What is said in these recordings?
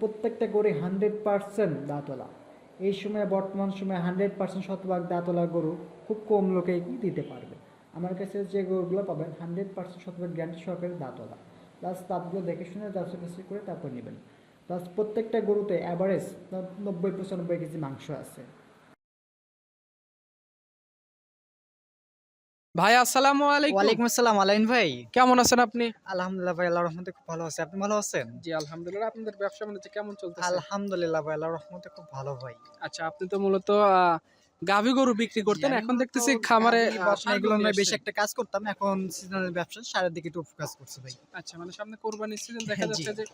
প্রত্যেকটা গরু hundred percent দাঁতলা এই সময়ে, বর্তমান সময়ে হান্ড্রেড পার্সেন্ট শতভাগ দাঁতলা গরু খুব কম লোকেই দিতে পারবে। আমার কাছে যে গরুগুলো পাবেন হান্ড্রেড পার্সেন্ট শতভাগ গ্যারান্টি সহকারে দাঁতলা প্লাস দাঁতগুলো দেখে শুনে যাচাই করে তারপর নেবেন। প্লাস প্রত্যেকটা গরুতে অ্যাভারেজ নব্বই পঁচানব্বই কেজি মাংস আছে। ভাই আসসালামু আলাইকুম। ওয়ালাইকুম আসসালাম আলাইন ভাই। কেমন আছেন আপনি? আলহামদুলিল্লাহ ভাই আল্লাহর রহমতে খুব ভালো আছে। আপনি ভালো আছেন? জি আলহামদুলিল্লাহ। আপনাদের ব্যবসা মানে কেমন চলছে আলহামদুলিল্লাহ ভাই আল্লাহর রহমতে খুব ভালো ভাই। আচ্ছা আপনি তো মূলত গাভী গরু বিক্রি করতেন। এখন দেখতেছি খামারে এগুলো নিয়ে বেশি একটা কাজ করতাম। এখন সিজনাল ব্যবসা সারের দিকে একটু ফোকাস করছে ভাই। আচ্ছা মানে সামনে কোরবানির সিজন দেখা যাচ্ছে যে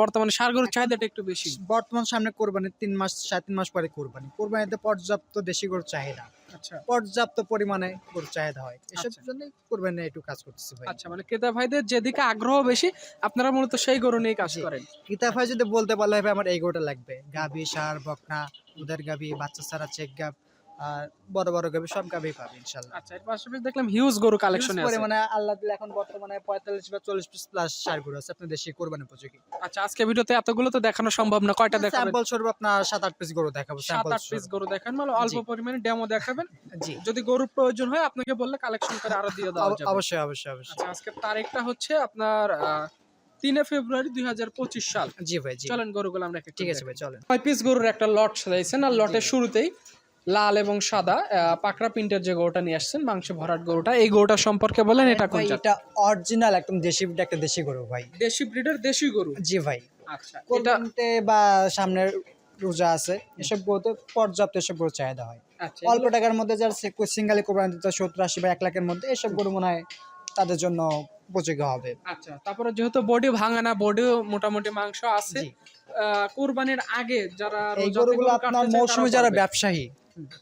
বর্তমানে ষাড় গরুর চাহিদাটা একটু বেশি। বর্তমান সামনে কোরবানি তিন মাস সাড়ে তিন মাস পরে কোরবানি। কোরবানিতে পর্যাপ্ত দেশি গরুর চাহিদা। আচ্ছা। পর্যাপ্ত পরিমাণে গরুর চাহিদা হয়। এসব আচ্ছা। জন্য কোরবানি একটু কাজ করতেছি ভাই। আচ্ছা মানে ক্রেতা ভাইদের যেদিকে আগ্রহ বেশি আপনারা মূলত সেই গরু নিয়ে কাজ করেন। কিতাব ভাই যদি বলতে পারলে হবে আমার এই গরুটা লাগবে। গাভি সার বকনা দুধের গাভি বাচ্চা সারা চেক গাভ। আর বড় বড় গাভি সব পাবে ইনশাল্লাহ আচ্ছা এর পাশাপাশি দেখলাম হিউজ গরু কালেকশনে আছে। পরিমাণে আল্লাহ দিলে এখন বর্তমানে পঁয়তাল্লিশ বা চল্লিশ পিস প্লাস সার গরু আছে আপনি দেশি কোরবানি উপযোগী। আচ্ছা আজকে ভিডিওতে এতগুলো তো দেখানো সম্ভব না কয়টা দেখাবেন? স্যাম্পল স্বরূপ আপনার সাত আট পিস গরু দেখাবো স্যাম্পল আট পিস গরু দেখান মানে অল্প পরিমাণে ডেমো দেখাবেন। জি। যদি গরুর প্রয়োজন হয় আপনাকে বললে কালেকশন করে আরও দিয়ে দেওয়া যাবে। অবশ্যই অবশ্যই অবশ্যই। আচ্ছা আজকে তারিখটা হচ্ছে আপনার তিনে ফেব্রুয়ারি দুই হাজার পঁচিশ সাল। জি ভাই জি। চলেন গরুগুলো আমরা ঠিক আছে ভাই চলেন। ছয় পিস গরুর একটা লট সাজাইছেন আর লটের শুরুতেই। লাল এবং সাদা পাকড়া প্রিন্টের যে গরুটা নিয়ে আসছেন মাংস ভরাট গরুটা এই গরুটা সম্পর্কে বলেন এটা কোন? এটা অরিজিনাল একদম দেশি একটা দেশি গরু ভাই। দেশি ব্রিডের দেশি গরু? জি ভাই। আচ্ছা এটা কোরবানিতে বা সামনের রোজা আছে এসব গরুতে পর্যাপ্ত এসব গরু চাহিদা হয়। আচ্ছা অল্প টাকার মধ্যে যারা সিঙ্গালি কোরবানি দিতে সত্তর আশি বা এক লাখের মধ্যে এসব গরু মনে হয় তাদের জন্য উপযোগী হবে। আচ্ছা তারপরে যেহেতু বডি ভাঙা না বডি মোটামুটি মাংস আছে কোরবানির আগে যারা এই রোজাতে গরুগুলো আপনার মৌসুমে যারা ব্যবসায়ী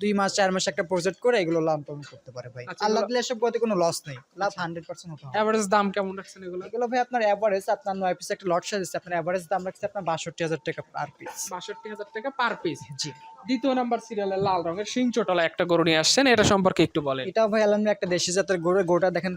দুই মাস চার মাস একটা প্রজেক্ট করে এগুলো লাভ পালন করতে পারে ভাই। আচ্ছা, আল্লাহ দিলে এসব গতি কোনো লস নেই। লাভ হান্ড্রেড পার্সেন্ট হতে হবে। এভারেজ দাম কেমন রাখছেন এগুলো? এগুলো ভাই আপনার এভারেজ আপনার নয় পিস একটা লট সাজিয়েছে আপনার এভারেজ দাম রাখছে আপনার বাষট্টি হাজার টাকা পার পিস বাষট্টি হাজার টাকা পার পিস জি। দ্বিতীয় নাম্বার সিরিয়ালে লাল রঙের সিং চোটলা একটা গরু নিয়ে আসছেন এটা সম্পর্কে একটু বলেন। এটাও ভাই আলহামদুলিল্লাহ একটা দেশি জাতের গরু গোটা দেখেন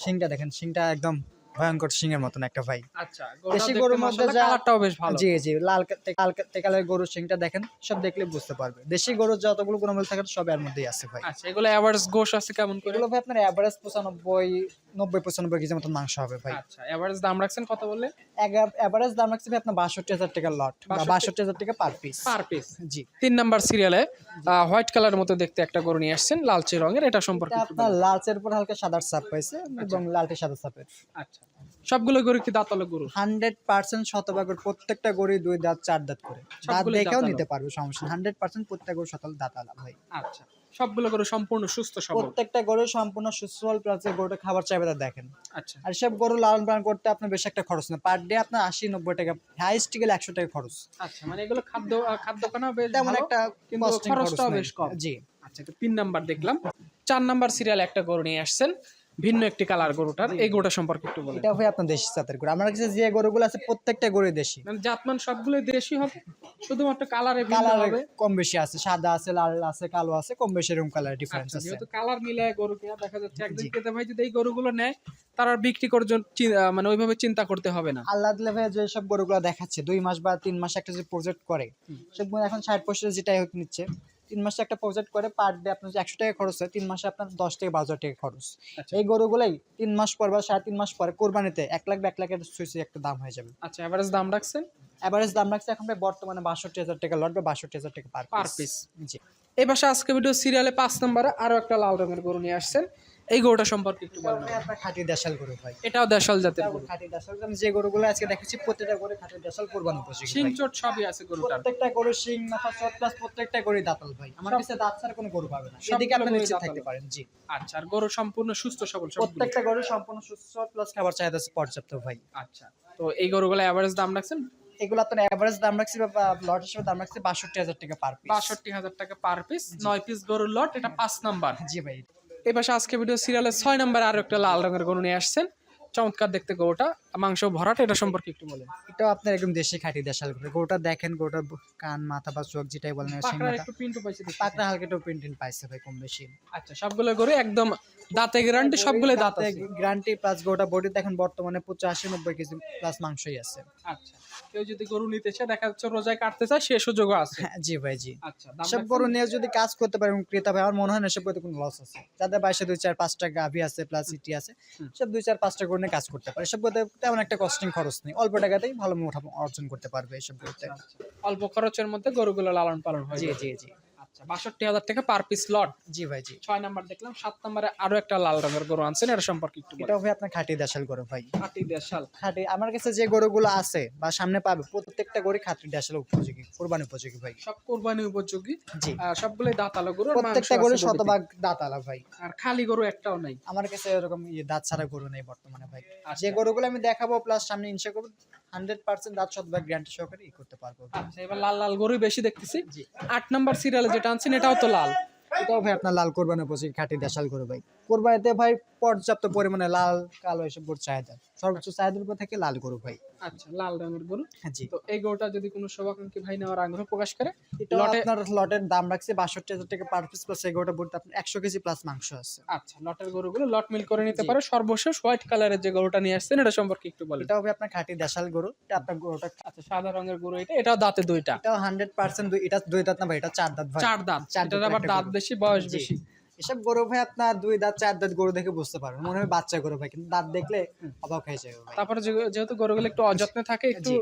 শিংটা দেখেন শিংটা একদম ভয়ঙ্কর শিংয়ের মতন একটা ভাই আচ্ছা দেশি গরুর মধ্যে কালারটাও বেশ ভালো। জি জি লাল লাল কা- গরুর শিংটা দেখেন সব দেখলে বুঝতে পারবে। দেশি গরুর যতগুলো গুণমূল থাকে সব এর মধ্যেই আছে ভাই। আচ্ছা এগুলো এভারেজ গোশ আছে কেমন করে? এগুলো ভাই আপনার এভারেজ পঁচানব্বই নব্বই পঁচানব্বই কেজির মতন মাংস হবে ভাই। আচ্ছা এভারেজ দাম রাখছেন কত বললে? এভারেজ দাম রাখছে ভাই আপনার বাষট্টি হাজার টাকা লট বা বাষট্টি হাজার টাকা পার পিস পার পিস জি। তিন নাম্বার সিরিয়ালে হোয়াইট কালার মতো দেখতে একটা গরু নিয়ে আসছেন লালচে রঙের এটা সম্পর্কে আপনার। লালচের উপর হালকা সাদার ছাপ পাইছে এবং লালটে সাদা ছাপের। আচ্ছা। সবগুলো গরু কি দাঁতালো গরু হান্ড্রেড পার্সেন্ট শতভাগের প্রত্যেকটা গরু দুই দাঁত চার দাঁত করে। দাঁত দেখেও নিতে পারবে সমস্যা হান্ড্রেড পার্সেন্ট প্রত্যেক গরু শতল দাঁত আলা ভাই। আচ্ছা। সবগুলো গরু সম্পূর্ণ সুস্থ সবল? প্রত্যেকটা গরু সম্পূর্ণ সুস্থ প্লাস গরুটা খাবার চাহিদা দেখেন। আচ্ছা। আর সব গরু লালন পালন করতে আপনার বেশি একটা খরচ না। পার ডে আপনার আশি নব্বই টাকা হাইস্ট গেলে একশো টাকা খরচ। আচ্ছা মানে এগুলো খাদ্য খাদ্য খানাও বেশ তেমন একটা খরচটাও বেশ কম। জি। আচ্ছা তিন নাম্বার দেখলাম। চার নাম্বার সিরিয়াল একটা গরু নিয়ে আসছেন। ভিন্ন একটি কালার গরুটার এই গরুটা সম্পর্কে একটু বলেন। এটা ভাই আপনার দেশি জাতের গরু। আমার কাছে যে গরুগুলো আছে প্রত্যেকটা গরু দেশি। মানে জাতমান সবগুলো দেশি হবে? শুধুমাত্র কালারে ভিন্ন হবে? কম বেশি আছে সাদা আছে লাল আছে কালো আছে কম বেশি এরকম কালার ডিফারেন্স আছে। যেহেতু কালার মিলায় গরু কেনা দেখা যাচ্ছে একদিন। ক্রেতা ভাই যদি এই গরুগুলো নেয় তার আর বিক্রি করার জন্য মানে ওইভাবে চিন্তা করতে হবে না। আল্লাহ দিলে ভাই যে সব গরুগুলো দেখাচ্ছে দুই মাস বা তিন মাস একটা যে প্রজেক্ট করে সেগুলো এখন ষাট পঁয়ষট্টি যেটাই হোক নিচ্ছে তিন মাসে একটা প্রজেক্ট করে পার ডে আপনার একশো টাকা খরচ হয় তিন মাসে আপনার দশ থেকে বারো হাজার টাকা খরচ। আচ্ছা। এই গরুগুলাই তিন মাস পর বা সাড়ে তিন মাস পরে কোরবানিতে এক লাখ বা এক লাখের সুইচে একটা দাম হয়ে যাবে। আচ্ছা এভারেজ দাম রাখছেন? এভারেজ দাম রাখছে এখন বর্তমানে বাষট্টি হাজার টাকা লট বা বাষট্টি হাজার টাকা পার পার পিস পিস জি। এই পাশে আজকে ভিডিও সিরিয়ালে পাঁচ নম্বরে আরও একটা লাল রঙের গরু নিয়ে আসছেন। এই গরুটা সম্পর্কে একটু আপনার খাঁটি দেশাল গরু ভাই। এটাও দেশাল জাতের গরু। খাঁটি দেশাল। আমি যে গরুগুলো আজকে দেখেছি প্রত্যেকটা গরু খাঁটি দেশাল কোরবানি উপযোগী শিং। চোট সবই আছে গরুটার। প্রত্যেকটা গরু শিং মাথা চট প্লাস প্রত্যেকটা গরু দাঁতাল ভাই। আমার কাছে দাঁত ছাড়া কোনো গরু পাবে না। এদিকে আপনি নিশ্চিত থাকতে পারেন জি। আচ্ছা আর গরু সম্পূর্ণ সুস্থ সবল প্রত্যেকটা গরু সম্পূর্ণ সুস্থ প্লাস খাবার চাহিদা আছে পর্যাপ্ত ভাই। আচ্ছা তো এই গরুগুলো এভারেজ দাম রাখছেন? এগুলো আপনার দাম রাখছি বা লট হিসেবে দাম রাখছি বাষট্টি হাজার টাকা পার পিস বাষট্টি হাজার টাকা পার পিস নয় পিস গরুর লট এটা পাঁচ নাম্বার জি ভাই। এই পাশে আজকে ভিডিও সিরিয়ালের ছয় নাম্বার আরও একটা লাল রঙের গরু নিয়ে আসছেন। চমৎকার দেখতে গরুটা। মাংস ভরাট এটা সম্পর্কে একটু বলেন। এটা আপনার একদম দেশি খাঁটি দেশাল গরু। গরুটা দেখেন গরুটার ব- কান মাথা বা চোখ যেটাই বলেন একটু পিন্টু পাইছে পাকড়া হালকা একটু প্রিন্ট পাইছে ভাই কম বেশি। আচ্ছা সবগুলো গরু একদম দাঁতে গ্যারান্টি সবগুলো দাঁত আছে। গ্যারান্টি প্লাস গোটা বডি দেখেন বর্তমানে পঁচাশি নব্বই কেজি প্লাস মাংসই আছে। আচ্ছা। কেউ যদি গরু নিতে চায় দেখা যাচ্ছে রোজায় কাটতে চায় সে সুযোগও আছে। হ্যাঁ জি ভাই জি। আচ্ছা সব গরু নিয়ে যদি কাজ করতে পারে এবং ক্রেতা ভাই আমার মনে হয় না সব কোনো লস আছে। যাদের বাইশে দুই চার পাঁচটা গাভি আছে প্লাস সিটি আছে সব দুই চার পাঁচটা গরু নিয়ে কাজ করতে পারে। সব করতে তেমন একটা কস্টিং খরচ নেই। অল্প টাকাতেই ভালো মুঠা অর্জন করতে পারবে এসব করতে আচ্ছা, অল্প খরচের মধ্যে গরুগুলো লালন পালন হয় জি জি জি। আচ্ছা বাষট্টি হাজার টাকা পার পিস লট জি ভাই জি। ছয় নাম্বার দেখলাম সাত নাম্বারে আরও একটা লাল রঙের গরু আনছেন এটা সম্পর্কে একটু। এটাও ভাই আপনার খাঁটি দেশাল গরু ভাই। আটি দেশাল। খাঁটি আমার কাছে যে গরুগুলো আছে বা সামনে পাবে প্রত্যেকটা গরু খাঁটি দেশাল উপযোগী কোরবানি উপযোগী ভাই। সব কোরবানি উপযোগী। জি। সবগুলোই দাঁতালো গরু প্রত্যেকটা গরু শতভাগ দাঁতালা ভাই। আর খালি গরু একটাও নাই। আমার কাছে এরকম ইয়ে দাঁত ছাড়া গরু নেই বর্তমানে ভাই। আচ্ছা। যে গরুগুলো আমি দেখাবো প্লাস সামনে ইনশা করব হান্ড্রেড পার্সেন্ট রাত শতভাগ গ্যারান্টি সহকারে ই করতে পারব। আচ্ছা এবার লাল লাল গরুই বেশি দেখতেছি। জি। আট নাম্বার সিরিয়ালে যেটা আনছেন এটাও তো লাল। এটাও ভাই আপনার লাল কোরবানি উপযোগী খাঁটি দেশাল গরু ভাই। কোরবানিতে ভাই পর্যাপ্ত পরিমাণে লাল কালো এসব গরু চাহিদা। সর্বোচ্চ চাহিদার উপর থেকে লাল গরু ভাই। আচ্ছা লাল রঙের গরু। হ্যাঁ জি। তো এই গরুটা যদি কোনো শুভাকাঙ্ক্ষী ভাই নেওয়ার আগ্রহ প্রকাশ করে এটা লটে- আপনার লটের দাম রাখছে বাষট্টি হাজার টাকা পার পিস প্লাস এগারোটা বলতে আপনার একশো কেজি প্লাস মাংস আছে। আচ্ছা লটের গরুগুলো লট মিল করে নিতে পারে। সর্বশেষ হোয়াইট কালারের যে গরুটা নিয়ে আসছেন এটা সম্পর্কে একটু বলেন। এটাও ভাই আপনার খাঁটি দেশাল গরু। এটা আপনার গরুটা আচ্ছা সাদা রঙের গরু এটা এটাও দাঁতে দুইটা। এটাও হান্ড্রেড পার্সেন্ট এটা দুই দাঁত না ভাই এটা চার দাঁত চার দাঁত। চার দাঁতের আবার দাঁত বেশি বয়স বেশি। এসব গরু ভাই আপনার দুই দাঁত চার দাঁত গরু দেখে বুঝতে পারবেন। মনে হয় বাচ্চা গরু ভাই কিন্তু দাঁত দেখলে অবাক হয়ে যাবে ভাই। তারপরে যেহেতু গরুগুলো একটু অযত্নে থাকে একটু জি।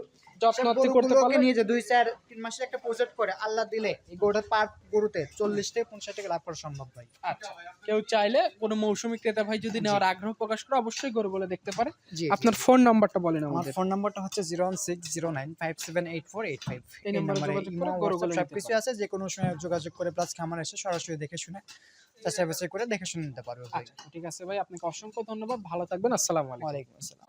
করতে পারলে নিয়ে যে দুই চার তিন মাসে একটা প্রজেক্ট করে আল্লাহ দিলে এই গরুটার পার গরুতে চল্লিশ থেকে পঞ্চাশ টাকা লাভ করা সম্ভব ভাই। আচ্ছা। কেউ চাইলে কোনো মৌসুমী ক্রেতা ভাই যদি নেওয়ার আগ্রহ প্রকাশ করে অবশ্যই গরুগুলো দেখতে পারে। আপনার ফোন নাম্বারটা বলেন আমাদের। ফোন নাম্বারটা হচ্ছে zero one six zero nine five seven eight four eight five এই নম্বরে যোগাযোগ করে গরুগুলো নিতে সবকিছু আছে যে কোনো সময় যোগাযোগ করে প্লাস খামার এসে সরাসরি দেখে শুনে যাচাই বাছাই করে দেখে শুনে নিতে পারবে আচ্ছা ঠিক আছে ভাই আপনাকে অসংখ্য ধন্যবাদ ভালো থাকবেন আসসালামু আলাইকুম। আসসালাম।